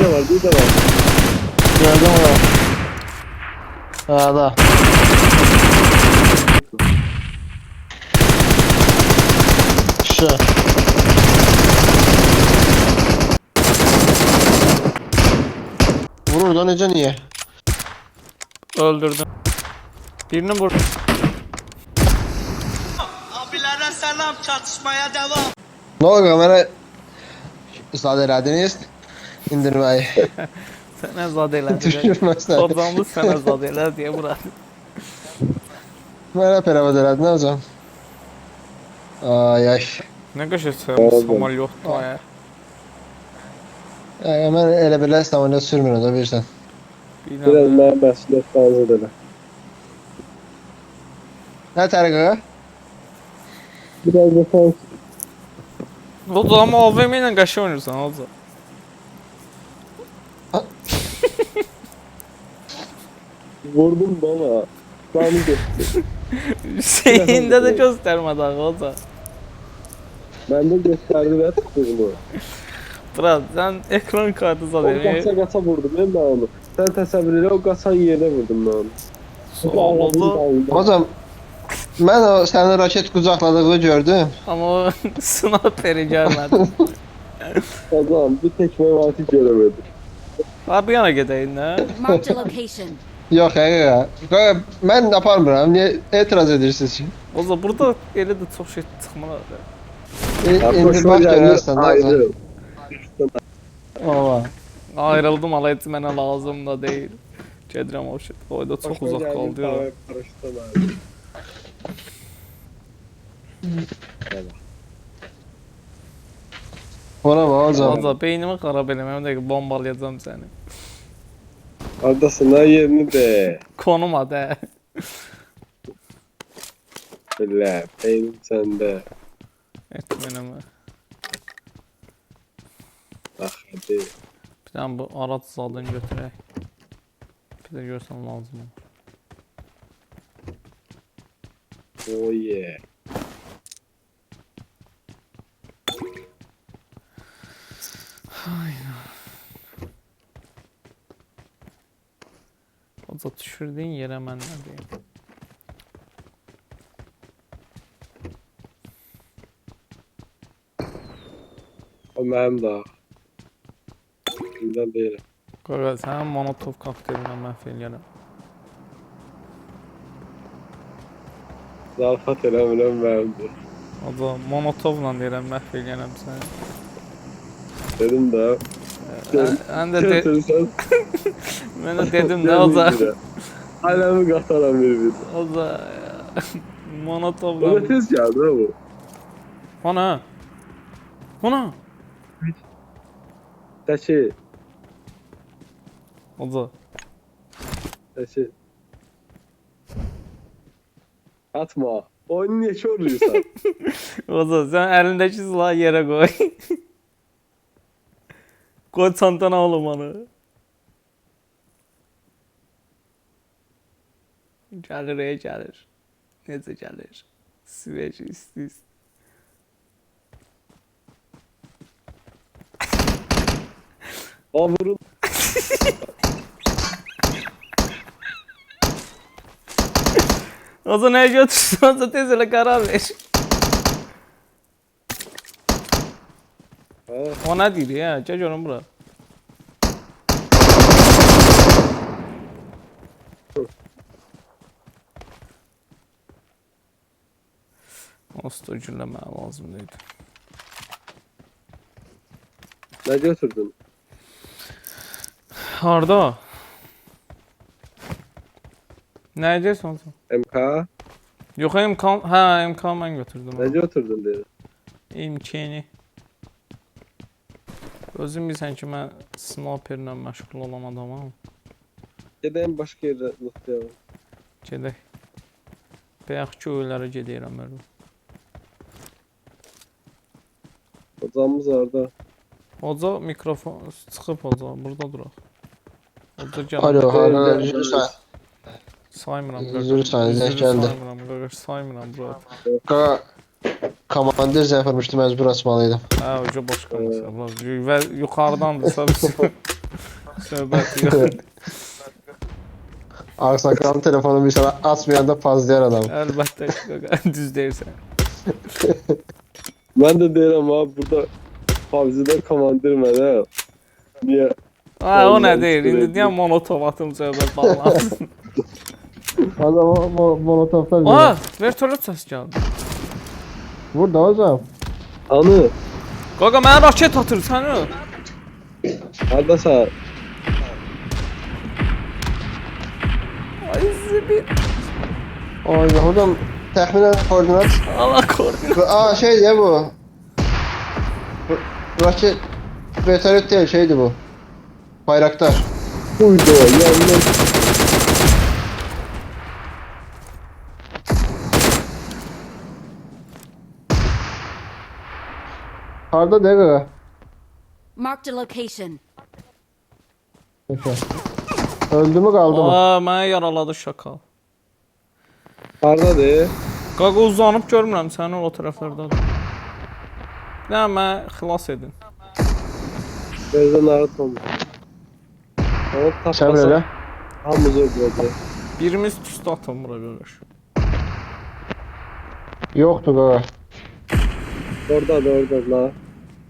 Bir de var, bir de var. Gördüm onu. Sağda. Şu. Vurur da nece niye? Öldürdüm. Birini vur. Abilere selam çatışmaya devam. Ne oldu kamera? Islah elədiniz. İndirmeyi. Düşürməsən. Ordanlı sənə zad elədi deyə bura. Mənə peravad elədin nə hocam? Ay ay. Nə qəşəng səhv samolyotdur ya. Ay, mən elə belə samolyot sürmürəm də bilirsən. Biraz mənə məsuliyyət lazım elə. Nə təriqə? Biraz da sen O zaman AVM ilə qəşəng oynayırsan olsa. Vurdum bana. Sami geçti. Şeyində də göstərmədi axı olsa. Ben de gösterdiler bunu. Bura sən ekran kartı O elə. kasa kasa vurdum ben de onu. Sen təsəvvür elə o kasan yerine vurdum ben onu. Oldu. Hocam mən o sənin raket qucaqladığını gördüm. Amma o sniperi görmədim. O zaman bir tekme vakit göremedim. Ha bir yana gedəyin nə? Marked a location. Yox, həqiqə. Qaqa, mən aparmıram. Niyə etiraz edirsiniz ki? O zaman burada elə də çox şey çıxmır. İ- İndi bax görərsən də. Ayrı. Ova. Ayrıldım ala heç mənə lazım da deyil. Gedirəm o şey. Oyda çox uzaq qaldı. ya. Ona bax hocam. Azza beynimi xarab eləməm də bombalayacağam səni. Ardasına yerini de. Konum adı. Elə, beynim səndə. Etmənimə. Bax, hadi. Bir dənə bu araç zadını götürək. Bir də görsən lazım. olur. Oh yeah. Mən nə deyim. O mənim daha. Bildən deyirəm. Qaqa sənin monotov kokteylinə məhv eləyərəm. Zarafat eləmirəm mənimdir. Azza monotovla deyirəm məhv eləyərəm səni. Dedim də. Mən də de Götürsən. mən də dedim də Azza. Aləmi qataram bir-bir. Azza Bana monotovla. tez geldi ha bu. Ana. Ana. Təki, Azza. təki. Atma. Oyunu niye körlüyorsan? Azza sən əlindəki silahı yerə qoy. qoy çantana oğlum onu. Gəlir. Necə gəlir? Sveci istis. Aa vurun. O zaman nəyə götürsün? O zaman tez elə qərar ver. Ha, O nə deyir ya? Görüm bura. Osta gülləməyə lazım deyil. ne götürdün? Harda? Edirsən sən? MK? Yox, MK, hə, MK mən götürdüm. Ne götürdün dedi. İmkini. Özün bilsən ki, mən sniperlə məşğul olan adamam. Gedəyim başka yerdə lootlayalım. Gedək. Bayaq gedirəm mən. Ocağımız orada. Oca mikrofon çıxıb oca, burada duraq. Oca gəl. Alo, gel. istəyirəm. Saymıram. Üzr istəyirəm, zəng gəldi. Saymıram, qardaş, saymıram bura. Qaqa, komandir zəng vurmuşdu, məcbur açmalıydım. Hə, oca başqa məsələ. Və yuxarıdandırsa biz. Söhbət yox. Aksakalın telefonu bir sana açmayanda pazlayan adam. Qaqa, düz deyirsən. Ben de deyirəm abi burada PUBG'de komandir mənə. Niye? Ha, o Vallahi deyir? İndi niyə monotomatım söhbət bağlansın? Adam o mo- molotoflar Aa, vertolyot səs gəldi. Burada hocam. Anı. Qaqa mənə raket atır səni. Hardasa. Ay zibil. Ay hocam təxminən koordinat. Allah korusun. Aa şey ya bu. Raket Vertolyot değil şeydi bu. Bayraktar. Buydu o. Harda değil mi? Marked a location. Peki. Öldü mü kaldı mı? Aa, mənə yaraladı şakal. Hardadır? Qaqa uzanıb görmürəm səni o tərəflərdə. Nə mən xilas edin. Gözden ağrıt olmuş. Onu Sen tapmasa öyle. hamımız öldürdü. Birimiz tüstü atın bura görür. Yoktu gaga. Orada da orada la.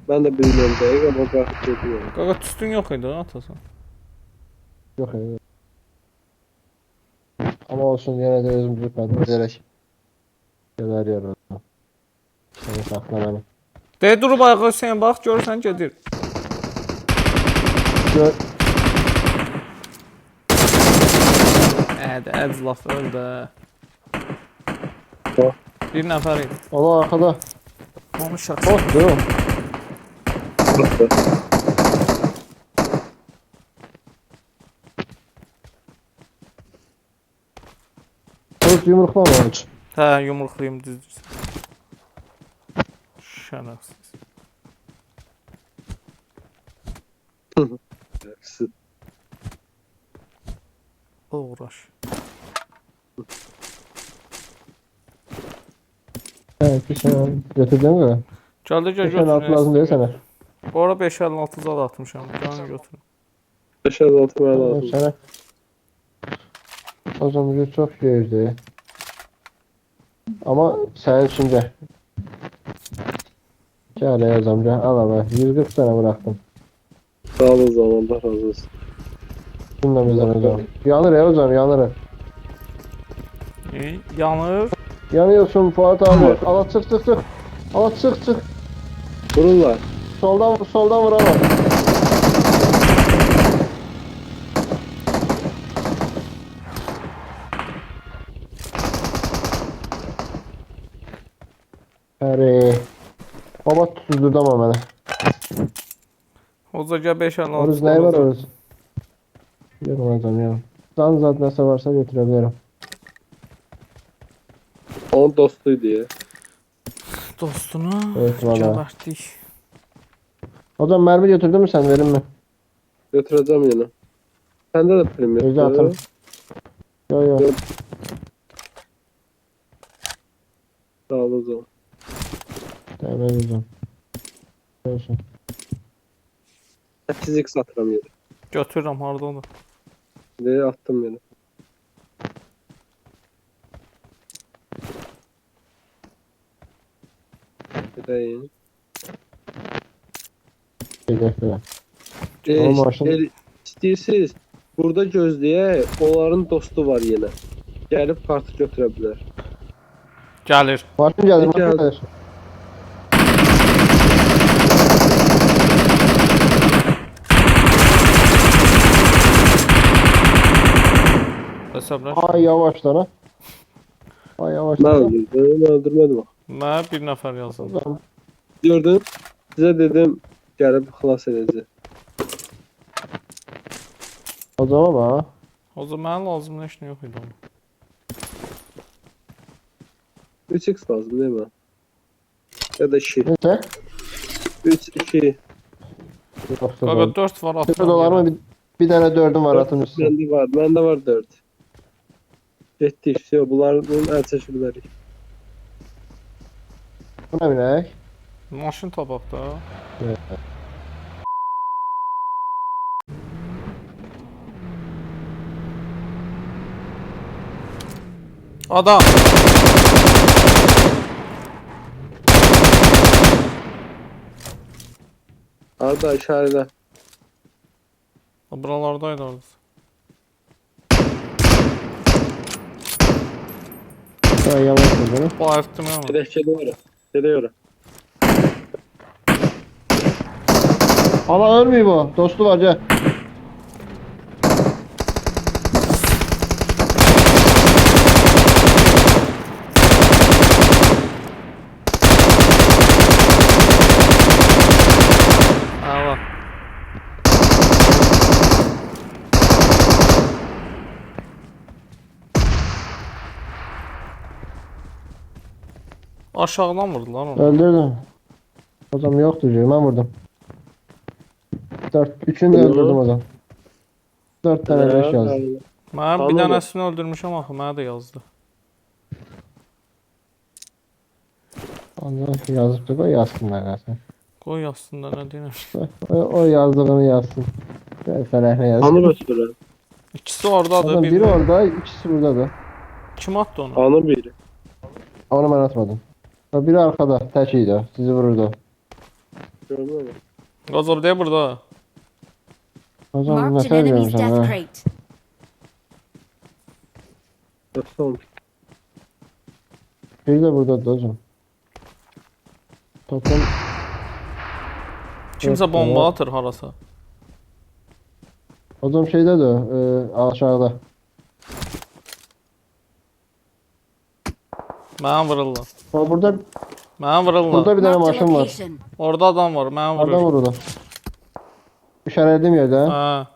Ben de bilmiyorum değil ama bırakıp gidiyorum. Qaqa tüstün yox idi atasan. Yok ya. Ama olsun yine de özümüzü kaydederek. Neler yararlı. Seni sakla beni. De durub ayağa sen bax görürsən gedir. Gör. Ədə əclaf öldü. Bir nəfər idi. Ola arkada. Onu şaks. Bot değil mi? Bıraktı. Bot yumruklama onun için. Hə, yumruqlayım düzdür. Şərəfsiz. Uğraş. Evet bir şey götürdün mü? Gəldi gəl Bir şey altı lazım değil sana. Bu ara 556 zad atmışam. Can götür. 556 ver Evet, lazım. sana. O zaman bir çok şeydi. Ama için de. Kâle yaz amca al abi. 140 tane bıraktım. Sağ ol o zaman Allah razı olsun. Cümlemizden hocam. Yanır ya hocam yanır. E, yanır. Yanıyorsun Fuat abi. Ala çık çık çık. Ala çık çık. Vururlar. Soldan soldan vur ama. Ama beni. Hoca gəl 556. Oruz ne var oruz? Yok hocam ya. Can zat nasıl varsa götürebilirim. Onun dostuydu ya. Dostunu Evet valla. gəbərtdik. Hocam mermi götürdün mü sen verin mi? Götüreceğim yine. Sende de prim yok. Öyle atalım. Yok yok. Yok. Sağ ol o zaman. Tamam hocam. Görüşün. 8x atıram yine. Götürürəm hardadır? Diye attım yine. Gideyim. Teşekkürler. Ee, Oğlum aşağı- işte, istəyirsiniz, burada gözləyə, onların dostu var yenə. Gəlib kartı götürə bilər. Gəlir. Başım geldi. Ne Başım geldi? Geldi. Hesablaş. Ay yavaş lan ha. Ay yavaş lan. öldürdüm, öldürmədim. Mənə bir nəfər yazıldı. Gördün? Sizə dedim, gəlib xilas edəcək. Hocam ama. O zaman lazım heç nə yox idi onun. 3x lazım değil mi? Ya da 2. Neyse. 3, 2. Yoksa Qaqa da. 4 var Sıfır dolar mı? Bir, bir tane dördüm var atın üstüne. Məndə var, məndə var 4 etti işte bunlar bunun ertesi Buna binek. Maşın tapaq da. Adam. Arda işaretle. Buralardaydı orası. Ha yavaş vurdun. Bu ayıktım ya. Gedək gedə ora. Gedə ora. Ama ölmüyor bu. Dostu var gel. Ha bak. Aşağıdan vurdular onu. Öldürdüm. O zaman yoktu diyor. Ben vurdum. Dört. Üçünü de öldürdüm o zaman. Dört tane leş yazdı. Mən bir Anladım. dənəsini öldürmüşəm axı, mənə də yazdı. Ondan yazıp da o yazsın ben zaten. Qoy yazsın da nə deyirəm. O, o yazdığını yazsın. Fərəhlə yazsın. Anı götürürəm. İkisi oradadır, Adam bir biri orada, ikisi burada da. Kim atdı onu? Anı biri. Onu ben atmadım. O biri arkada, tek iyiydi o. Sizi vururdu. Gördün mü? Qazor deyə burada. O zaman Marked an mesaj enemy's vermişim death ha. crate. Yoksa olmuş. Biri de burada da o zaman. Toplam Kimsə Yox, bomba o- atır harasa. zaman şeyde de e, aşağıda. Mənə vururlar. O burada, Mənə vururlar. burada bir tane Marked a maşın var. location. Orada adam var, mənə Adam vurur. vurdu. İşaretledim yerde ha. Hə.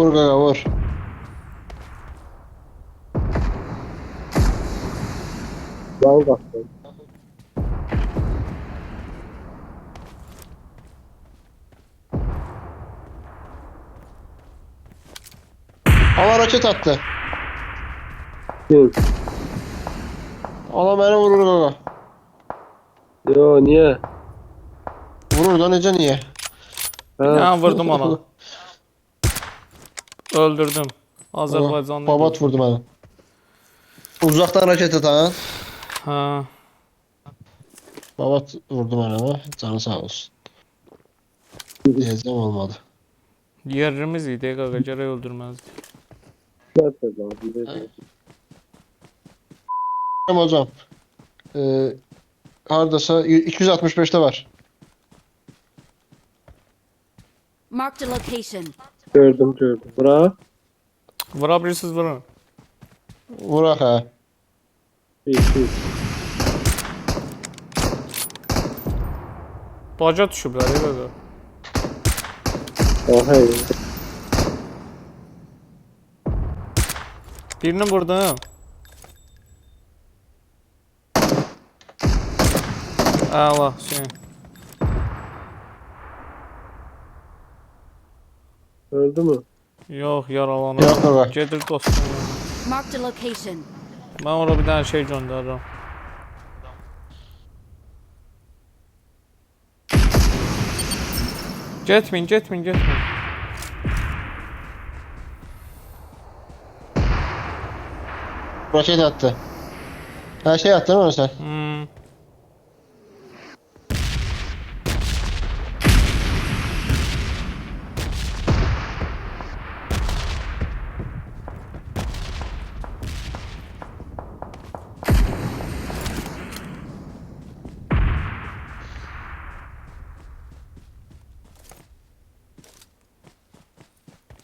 Vur gaga vur. Lan kalktım. Hava roket attı. Kim? Ala beni vurur gaga. Yo niye? Vurur da nece niye? Ha, Mən vurdum ona. Öldürdüm. Azərbaycanlı. Babat vurdu beni. Uzaktan roket atan. Hə. Babat vurdu beni ama canı sağ olsun. Diyeceğim olmadı. Yerimiz zaten lazım değil. Tamam hocam. Ee, hardasa 265'te var. Marked a location. Gördüm gördüm. Bura. Vura bilirsiniz vurun. Vurak ha. İyi iyi. Baca düşüblər, ey qaqa. Oha. Birini vurdum. Əla, şey. Öldü mü? Yok qaqa. Gedir dostum. Marked a location. Mən ora bir dənə şey göndərirəm. Getməyin, getməyin, getməyin. Roket attı. Her şey attın mı sen? Hmm.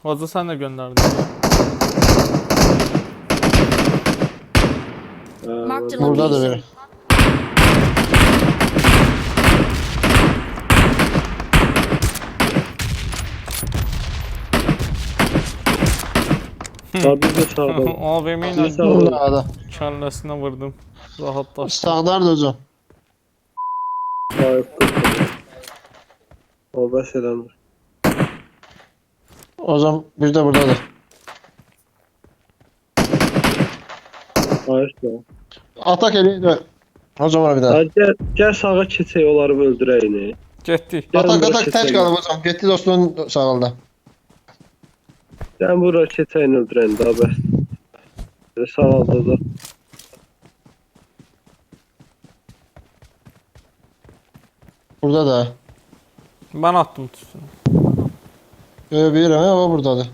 Hoca sen de gönderdin. A Burada da biri. Sağ biz de sağdan. AVM Biz ile sağdan. Burada ada. kellesine vurdum. Rahatlaş. Sağlardı hocam. Sağ yok. O bəs eləmir. O zaman bir de buradadır. Hayır. Atak eli. O zaman bir daha. Ha, Gəl, gəl sağa keçək, onları öldürək. ne? Getdik. Gəl Atak bura atak tək keçək. qalıb hocam. Getdi dostluğun sağında. Gəl bura keçək öldürək daha bəs. Belə Sağalda da. Burada da. Ben attım tüsünü. Böyle bir ama o buradadır.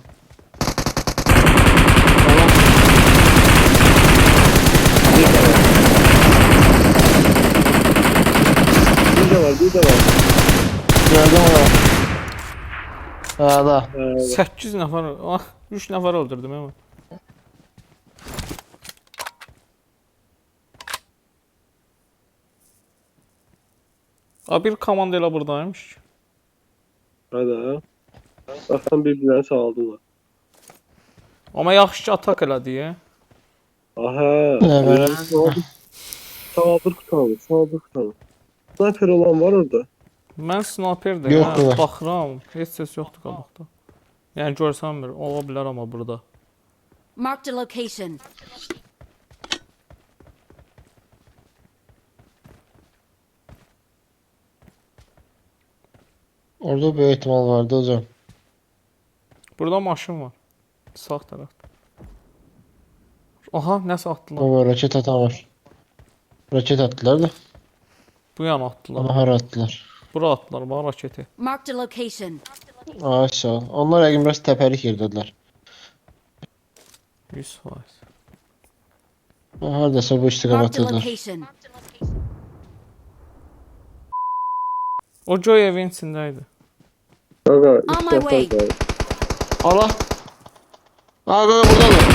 Bir də var, bir də var. Gördüm onu. Ha da. Ha, 8 nəfər, ah 3 nəfər öldürdüm hemen. Abi bir komanda elə buradaymış. ki. hadi. Baxın bir-birlərini sağaldılar. Amma yaxşı ki atak elədi. ya. Aha. Evet. Sağaldır kutanı, sağaldır kutanı. Sniper olan var orada. Mən sniperdir. Yoxdur. Hə, baxıram. Heç ses yoxdur qabaqda. Yəni görsəm bir, ola bilər amma burada. Marked a location. Orada bir ihtimal vardı hocam. Burada maşın var. Sağ tərəfdə. Aha, nəsə atdılar. Baba raket atan var. Raket attılar da. Bu yana atdılar. Ama har attılar. Bura atdılar, bax raketi. Marked a location. Ol. Onlar yəqin biraz təpəlik yerdədirlər. 100%. Hardasa bu istiqamətdədirlər. O Joy evin içindəydi. Qaqa, way. istiyorsan Allah! Aa qaqa buradadır.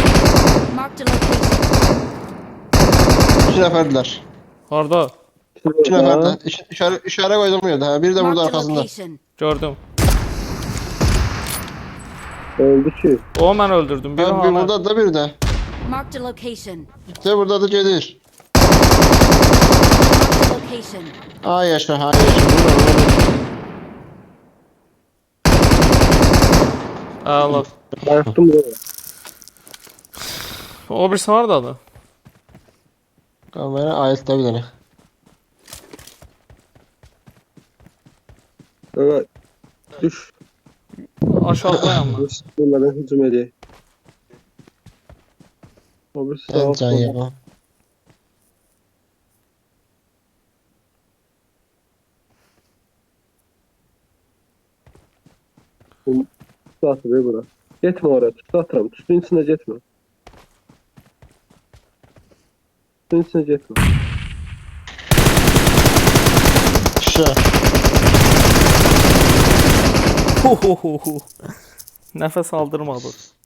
Marked a location. İki nəfərdirlər. Harda? İki nəfərdir. İş, işarə, işarə qoydum yerdə. Hə, biri də burada Marked a arxasında. location. Gördüm. Öldü ki. O mən öldürdüm. Biri Hə, bir buradadır da bir də. Marked a location. İşte buradadır gedir. Marked a location. Ay yaşa, ay yaşa. Burada, burada. Əla. Bayıktım buraya. O birisi hardadır? Kamera ayıltda bir dənə. Qaqa, düş. Aşağıdayım mən. Düş. Bunlardan hücum bir Ən sağ can yaman. Tut atır bura. Getme oraya. Tut atıram. Tutun içine getme. Tutun içine getme. Şişə. Nəfəs aldırmadıq.